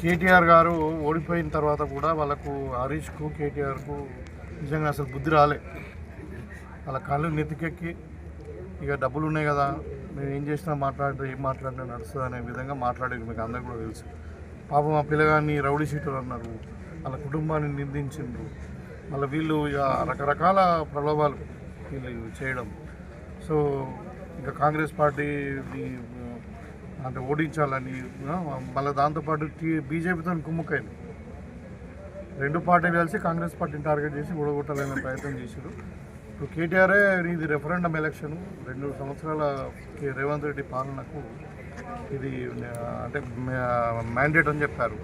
కేటీఆర్ గారు ఓడిపోయిన తర్వాత కూడా వాళ్ళకు హరీష్కు కేటీఆర్కు నిజంగా అసలు బుద్ధి రాలే. వాళ్ళ కళ్ళు నెత్తికెక్కి ఇక డబ్బులు ఉన్నాయి కదా మేము ఏం చేసినా మాట్లాడితే ఏం మాట్లాడినా నడుస్తుంది అనే విధంగా మాట్లాడేది మీకు అందరికీ కూడా తెలుసు. పాపం ఆ పిల్లగాన్ని రౌడీ షీటర్ అన్నారు. వాళ్ళ కుటుంబాన్ని నిందించిండ్రు. మళ్ళీ వీళ్ళు ఇక రకరకాల ప్రలోభాలు వీళ్ళు చేయడం. సో ఇంకా కాంగ్రెస్ పార్టీ అంటే ఓడించాలని మళ్ళీ దాంతోపాటు టీ బీజేపీతో కుమ్ముకైంది. రెండు పార్టీలు కలిసి కాంగ్రెస్ పార్టీని టార్గెట్ చేసి ఓడగొట్టాలనే ప్రయత్నం చేశారు. ఇప్పుడు కేటీఆరే ఇది రెఫరెండం ఎలక్షన్ రెండు సంవత్సరాల రేవంత్ రెడ్డి పాలనకు ఇది అంటే మ్యాండేట్ అని చెప్పారు.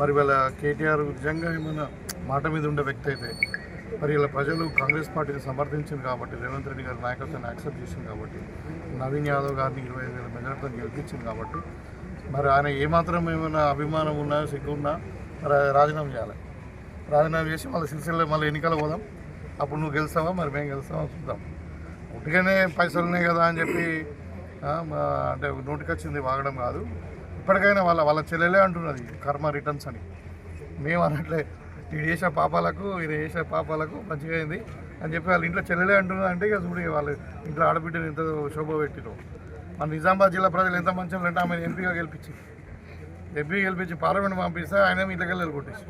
మరి వీళ్ళ కేటీఆర్ నిజంగా ఏమైనా మాట మీద ఉండే వ్యక్తి అయితే మరి ఇలా ప్రజలు కాంగ్రెస్ పార్టీని సమర్థించింది కాబట్టి రేవంత్ రెడ్డి గారి నాయకత్వాన్ని యాక్సెప్ట్ చేసింది కాబట్టి నవీన్ యాదవ్ గారిని ఇరవై ఐదు వేల మెజార్టీతో గెలిపించింది కాబట్టి మరి ఆయన ఏమాత్రం ఏమైనా అభిమానం ఉన్నా సిగ్గు ఉన్నా మరి రాజీనామా చేయాలి. రాజీనామా చేసి మళ్ళీ సిరిసిల్ల మళ్ళీ ఎన్నికలు పోదాం. అప్పుడు నువ్వు గెలుస్తావా? మరి మేము గెలుస్తావా చూద్దాం. ఉట్టిగానే పైసలు ఉన్నాయి కదా అని చెప్పి అంటే నోటికొచ్చింది వాగడం కాదు. ఇప్పటికైనా వాళ్ళ వాళ్ళ చెల్లెలే అంటున్నది కర్మ రిటర్న్స్ అని. మేము అనట్లే వీడు చేసిన పాపాలకు వీడు చేసిన పాపాలకు మంచిగా అయింది. అని చెప్పి వాళ్ళ ఇంట్లో చెల్లెలే అంటున్నారు అంటే ఇక చూడు వాళ్ళు ఇంట్లో ఆడబిడ్డని ఎంత శోభ పెట్టిరు. మన నిజామాబాద్ జిల్లా ప్రజలు ఎంత మంచి అంటే ఆమె ఎంపీగా గెలిపించి. ఎంపీ గెలిపించి పార్లమెంట్ పంపిస్తే ఆయన ఇంట్లోకెళ్ళి కొట్టేసి.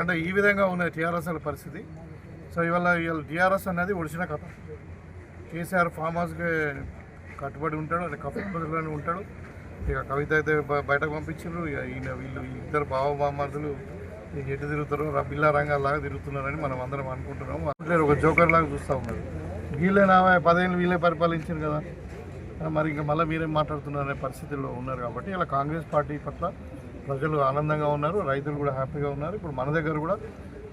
అంటే ఈ విధంగా ఉన్నది టీఆర్ఎస్ పరిస్థితి. సో ఇవాళ ఇవాళ టీఆర్ఎస్ అనేది ఒడిచిన కథ. కేసీఆర్ ఫామ్ హౌస్కి కట్టుబడి ఉంటాడు అంటే కప్పలోనే ఉంటాడు. ఇక కవిత అయితే బయటకు పంపించారు ఇక ఈయన వీళ్ళు ఇద్దరు బావ బామ్మర్దులు ఎటు తిరుగుతారో రా- బిల్లా రంగాల్లాగా తిరుగుతున్నారని మనం అందరం అనుకుంటున్నాం అట్లే ఒక జోకర్ లాగా చూస్తూ ఉన్నారు. వీళ్ళే నా పదేళ్ళు వీళ్ళే పరిపాలించారు కదా. మరి ఇంకా మళ్ళీ మీరేం మాట్లాడుతున్నారనే పరిస్థితుల్లో ఉన్నారు కాబట్టి ఇలా కాంగ్రెస్ పార్టీ పట్ల ప్రజలు ఆనందంగా ఉన్నారు రైతులు కూడా హ్యాపీగా ఉన్నారు. ఇప్పుడు మన దగ్గర కూడా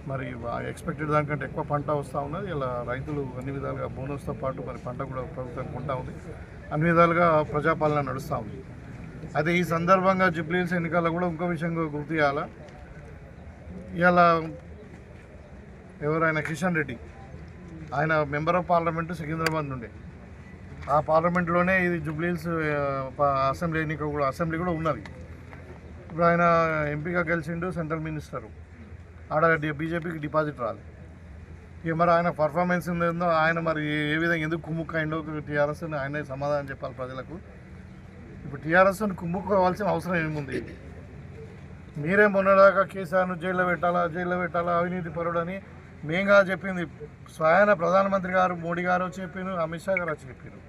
మరి ఎక్స్పెక్టెడ్ దానికంటే ఎక్కువ పంట వస్తూ ఉన్నది. ఇలా రైతులు అన్ని విధాలుగా బోనస్తో పాటు మరి పంట కూడా ప్రభుత్వం కొంటా ఉంది. అన్ని విధాలుగా ప్రజాపాలన నడుస్తూ ఉంది. అయితే ఈ సందర్భంగా జుబ్లీస్ ఎన్నికల్లో కూడా ఇంకో విషయంగా గుర్తు చేయాలా? ఇవాళ ఎవరైనా కిషన్ రెడ్డి ఆయన మెంబర్ ఆఫ్ పార్లమెంటు సికింద్రాబాద్ నుండి. ఆ పార్లమెంట్లోనే ఇది జుబ్లీస్ అసెంబ్లీ ఎన్నిక కూడా అసెంబ్లీ కూడా ఉన్నది. ఇప్పుడు ఆయన ఎంపీగా గెలిచిండు సెంట్రల్ మినిస్టరు. ఆడ బీజేపీకి డిపాజిట్ రాదు ఇక మరి ఆయన పర్ఫార్మెన్స్ ఉందో ఆయన మరి ఏ విధంగా ఎందుకు కుమ్ముక్కైండో టీఆర్ఎస్ అని ఆయనే సమాధానం చెప్పాలి ప్రజలకు. ఇప్పుడు టీఆర్ఎస్ కుమ్ముకోవాల్సిన అవసరం ఏముంది? మీరే మొన్నదాకా కేసీఆర్ను జైల్లో పెట్టాలా జైల్లో పెట్టాలా అవినీతి పరుడని మేంగా చెప్పింది. స్వయాన ప్రధానమంత్రి గారు మోడీ గారు చెప్పారు అమిత్ షా గారు చెప్పారు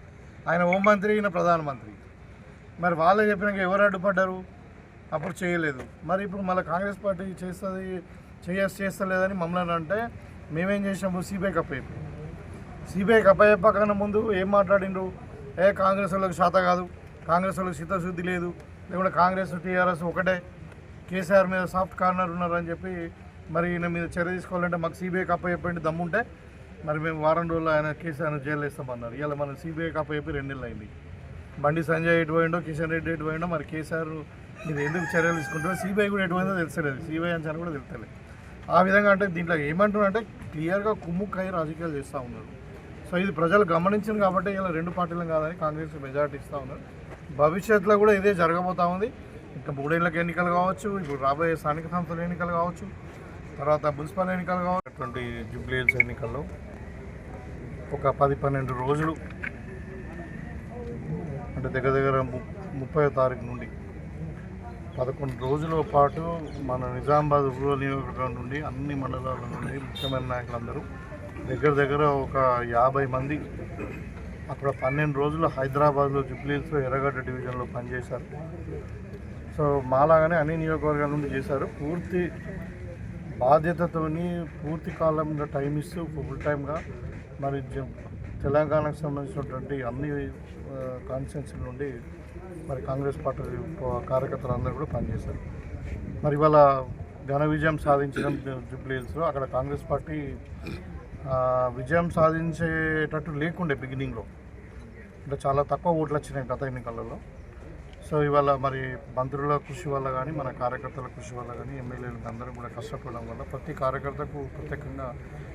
ఆయన హోంమంత్రి ఈయన ప్రధానమంత్రి. మరి వాళ్ళే చెప్పినాక ఎవరు అడ్డుపడ్డారు? అప్పుడు చేయలేదు. మరి ఇప్పుడు మళ్ళీ కాంగ్రెస్ పార్టీ చేస్తుంది చేయ చేస్తలేదని మమ్మల్ని అంటే మేమేం చేసినాము? సిబిఐ కప్పయ్యాం సిబిఐ కప్పయ్యప్పకన్నా ముందు ఏం మాట్లాడిండ్రు? ఏ కాంగ్రెస్ వాళ్ళకి శాత కాదు. కాంగ్రెస్ వాళ్ళకి చిత్తశుద్ధి లేదు. లేకుంటే కాంగ్రెస్ టీఆర్ఎస్ ఒకటే. కేసీఆర్ మీద సాఫ్ట్ కార్నర్ ఉన్నారని చెప్పి మరి ఈయన మీద చర్య తీసుకోవాలంటే మాకు సిబిఐ దమ్ము దమ్ముంటే మరి మేము వారం రోజులు ఆయన కేసీఆర్ జైలు వేస్తామన్నారు. ఇవాళ మనం సిబిఐకి కప్పయ్యప్పి రెండు నెలలు అయింది బండి సంజయ్ ఎటు పోయిండో కిషన్ రెడ్డి ఎటు పోయిండో మరి కేసీఆర్ మీరు ఎందుకు చర్యలు తీసుకుంటారో సిబిఐ కూడా ఎటు పోయిందో తెలుస్తలేదు. సిబిఐ అంచనా కూడా తెలుస్తలేదు. ఆ విధంగా అంటే దీంట్లో ఏమంటున్నారంటే క్లియర్గా కుమ్ముక్కై రాజకీయాలు చేస్తూ ఉన్నారు. సో ఇది ప్రజలు గమనించింది కాబట్టి ఇలా రెండు పార్టీలు కాదని కాంగ్రెస్ మెజార్టీ ఇస్తూ ఉన్నారు. భవిష్యత్తులో కూడా ఇదే జరగబోతా ఉంది. ఇంకా మూడేళ్ళకి ఎన్నికలు కావచ్చు ఇప్పుడు రాబోయే స్థానిక సంస్థల ఎన్నికలు కావచ్చు తర్వాత మున్సిపల్ ఎన్నికలు కావచ్చు. అటువంటి జూబ్లీహిల్స్ ఎన్నికల్లో ఒక పది పన్నెండు రోజులు అంటే దగ్గర దగ్గర ము- ముప్పై తారీఖు నుండి పదకొండు రోజుల పాటు మన నిజామాబాద్ రూరల్ నియోజకవర్గం నుండి అన్ని మండలాల నుండి ముఖ్యమైన నాయకులందరూ దగ్గర దగ్గర ఒక యాభై మంది అక్కడ పన్నెండు రోజులు హైదరాబాద్లో జుబ్లీస్లో ఎర్రగడ్డ డివిజన్లో పనిచేశారు. సో మాలాగానే అన్ని నియోజకవర్గాల నుండి చేశారు. పూర్తి బాధ్యతతోని పూర్తి కాలంలో టైం ఇస్తూ ఫుల్ టైమ్గా మరి జ- తెలంగాణకు సంబంధించినటువంటి అన్ని కాన్స్టిట్యున్సీ నుండి మరి కాంగ్రెస్ పార్టీ కార్యకర్తలు అందరూ కూడా పనిచేశారు. మరి ఇవాళ ఘన విజయం సాధించడం జూబ్లీహిల్స్లో అక్కడ కాంగ్రెస్ పార్టీ విజయం సాధించేటట్టు లేకుండే బిగినింగ్లో అంటే చాలా తక్కువ ఓట్లు వచ్చినాయి గత ఎన్నికలలో. సో ఇవాళ మరి మంత్రుల కృషి వల్ల కానీ మన కార్యకర్తల కృషి వల్ల కానీ ఎమ్మెల్యేలు అందరూ కూడా కష్టపడడం వల్ల ప్రతి కార్యకర్తకు ప్రత్యేకంగా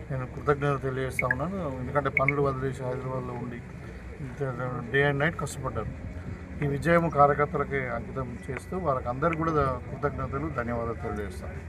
నేను కృతజ్ఞత తెలియజేస్తా ఉన్నాను. ఎందుకంటే పనులు వదిలేసి హైదరాబాద్లో ఉండి డే అండ్ నైట్ కష్టపడ్డారు. ఈ విజయం కార్యకర్తలకి అంకితం చేస్తూ వాళ్ళకి అందరికీ కూడా కృతజ్ఞతలు ధన్యవాదాలు తెలియజేస్తాను